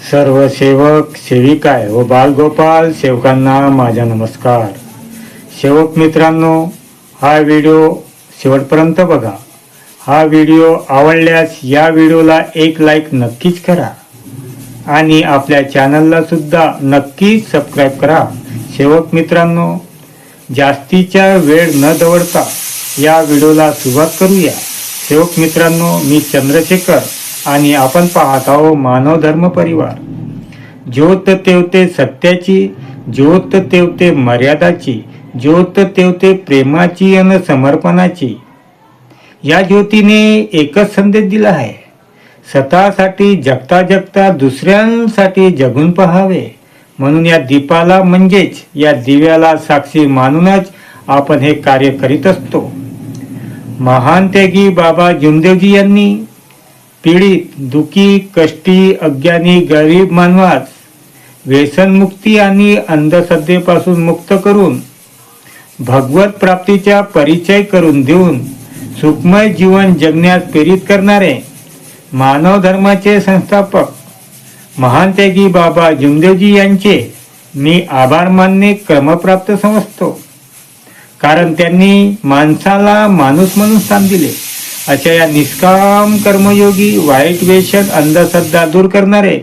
सर्व सेवक सेविकाय व बालगोपाल सेवकांना माझा नमस्कार. सेवक मित्रांनो हा व्हिडिओ शेवटपर्यंत बघा. हा व्हिडिओ आवडल्यास या व्हिडिओला एक लाईक नक्कीच करा आणि आपल्या चॅनलला सुद्धा नक्कीच सबस्क्राईब करा. सेवक मित्रांनो जास्तीचा वेळ न दवडता या व्हिडिओला सुरुवात करूया. सेवक मित्रांनो मी चंद्रशेखर. आणि आपण पाहत आहो मानव धर्म परिवार. ज्योत तेवते सत्याची ज्योत तेवते मर्यादाची ज्योत तेवते प्रेमाची आणि समर्पणाची. या ज्योतीने एकच संदेश दिला आहे. स्वतःसाठी जगता जगता दुसऱ्यांसाठी जगून पहावे. म्हणून या दीपाला म्हणजेच या दिव्याला साक्षी मानूनच आपण हे कार्य करीत असतो. महान त्यागी बाबा जुमदेवजी यांनी पीडित दुखी कष्टी अज्ञानी गरीब मानवास व्यसनमुक्ती आणि अंधश्रद्धेपासून मुक्त करून भगवत प्राप्तीचा परिचय करून देऊन सुखमय जीवन जगण्यास प्रेरित करणारे मानव धर्माचे संस्थापक महान त्यागी बाबा जुमदेवजी यांचे मी आभार मानणे क्रमप्राप्त समजतो. कारण त्यांनी माणसाला माणूस म्हणून स्थान दिले. अशा या निष्काम कर्मयोगी वाईट वेशन अंधश्रद्धा दूर करणारे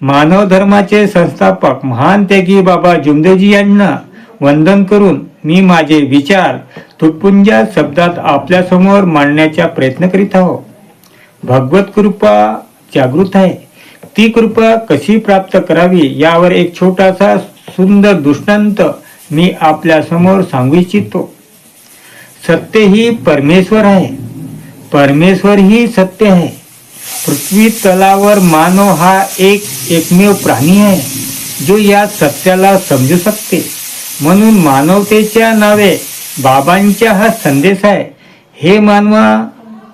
मानव धर्माचे संस्थापक महान त्यागी बाबा जुमदेजी यांना वंदन करून मी माझे विचार तुटपुंजा शब्दात आपल्यासमोर मांडण्याचा प्रयत्न करीत आहो. भगवत कृपा जागृत आहे. ती कृपा कशी प्राप्त करावी यावर एक छोटासा सुंदर दृष्टांत मी आपल्यासमोर सांगू इच्छितो. सत्य ही परमेश्वर आहे. परमेश्वर ही सत्य आहे पृथ्वी तलावर मानव हा एक एकमेव प्राणी आहे जो या सत्याला समजू शकते। म्हणून मानवतेच्या नावे बाबांचा हा संदेश आहे हे मानवा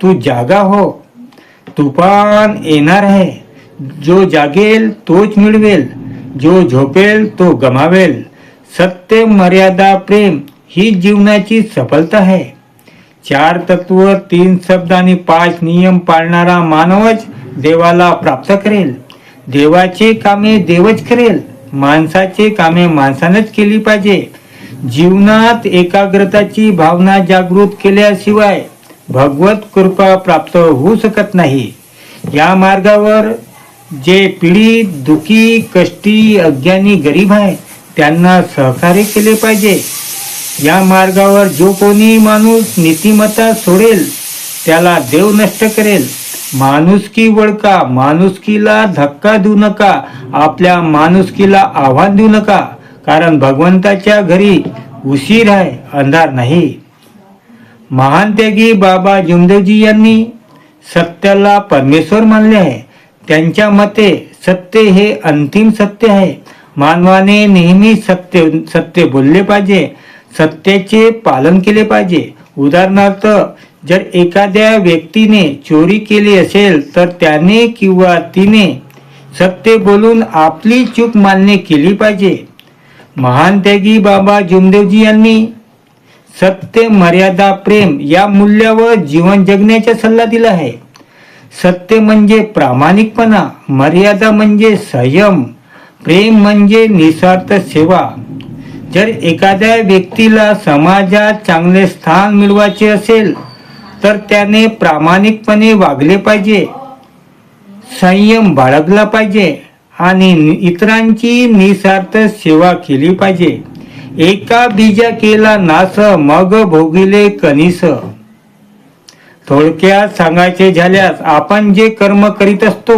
तू जागा हो। तुफान येणार आहे जो जागेल तोच मिळवेल जो झोपेल तो गमावेल। सत्य मर्यादा प्रेम ही जीवनाची सफलता आहे चार तत्व तीन शब्द आणि पाच नियम पाळणारा मानवच देवाला प्राप्त करेल. देवाचे कामे देवच करेल. माणसाचे कामे माणसानच केली पाहिजे. जीवनात एकाग्रताची भावना जागृत केल्याशिवाय भगवत कृपा प्राप्त होऊ शकत नाही. या मार्गावर जे पीडित दुखी कष्टी अज्ञानी गरीब आहे त्यांना सहकार्य केले पाहिजे. या मार्गावर जो कोणी माणूस नीतिमत्ता सोडेल त्याला देव नष्ट करेल. माणुसकी वळका माणुसकीला धक्का देऊ नका आपल्या माणुसकीला आव्हान देऊ नका कारण भगवंताच्या घरी उशीर आहे अंधार नाही. महान त्यागी बाबा जुमदेवजी यांनी सत्याला परमेश्वर मानले आहे. त्यांच्या मते सत्य हे अंतिम सत्य आहे. मानवाने नेहमी सत्य सत्य बोलले पाहिजे. सत्याचे पालन केले पाहिजे. उदाहरणार्थ जर एखाद्या व्यक्तीने चोरी केली असेल तर त्याने किंवा तिने सत्य बोलून आपली चूक मान्य केली पाहिजे. महान त्यागी बाबा जुमदेवजी यांनी सत्य मर्यादा प्रेम या मूल्यावर जीवन जगण्याचा सल्ला दिला आहे. सत्य म्हणजे प्रामाणिकपणा मर्यादा म्हणजे संयम प्रेम म्हणजे निस्वार्थ सेवा. जर एखाद्या व्यक्तीला समाजात चांगले स्थान मिळवायचे असेल तर त्याने प्रामाणिकपणे वागले पाहिजे संयम बाळगला पाहिजे आणि इतरांची निस्वार्थ सेवा केली पाहिजे. एका बीजा केला नास मग भोगिले कनिस. थोडक्यात सांगायचे झाल्यास आपण जे कर्म करीत असतो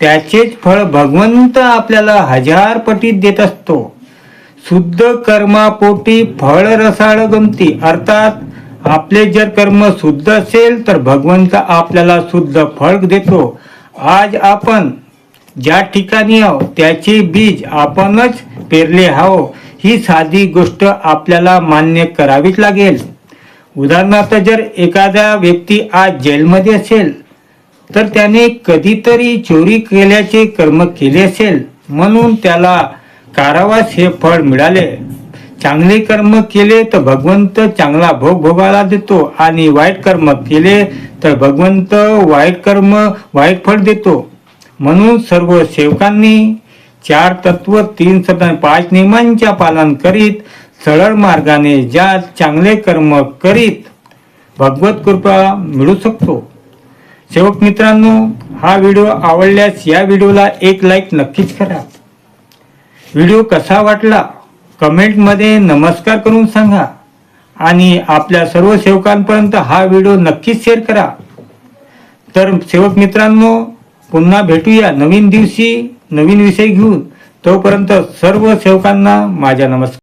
त्याचेच फळ भगवंत आपल्याला हजार पटीत देत असतो. शुद्ध कर्मापोटी फळ रसाळ गमती. अर्थात आपले जर कर्म शुद्ध असेल तर भगवंत आपल्याला शुद्ध फळ देतो. आज आपण ज्या ठिकाणी आहो त्याचे बीज आपणच पेरले हवं ही साधी गोष्ट आपल्याला मान्य करावीच लागेल. उदाहरणार्थ जर एखादा व्यक्ती आज जेलमध्ये असेल तर त्याने कधीतरी चोरी केल्याचे कर्म केले असेल म्हणून त्याला कारावास हे फळ मिळाले. चांगले कर्म केले तर भगवंत चांगला भोग भोगायला देतो आणि वाईट कर्म केले तर भगवंत वाईट कर्म वाईट फळ देतो. म्हणून सर्व सेवकांनी चार तत्व तीन सदन पाच नियमांच्या पालन करीत सरळ मार्गाने ज्या चांगले कर्म करीत भगवत कृपा मिळू शकतो. सेवक मित्रांनो हा व्हिडिओ आवडल्यास या व्हिडिओला एक लाईक नक्कीच करा. व्हिडिओ कसा वाटला कमेंटमध्ये नमस्कार करून सांगा. आणि आपल्या सर्व सेवकांपर्यंत हा व्हिडिओ नक्कीच शेअर करा. तर सेवक मित्रांनो पुन्हा भेटूया नवीन दिवशी नवीन विषय घेऊन. तोपर्यंत सर्व सेवकांना माझ्या नमस्कार.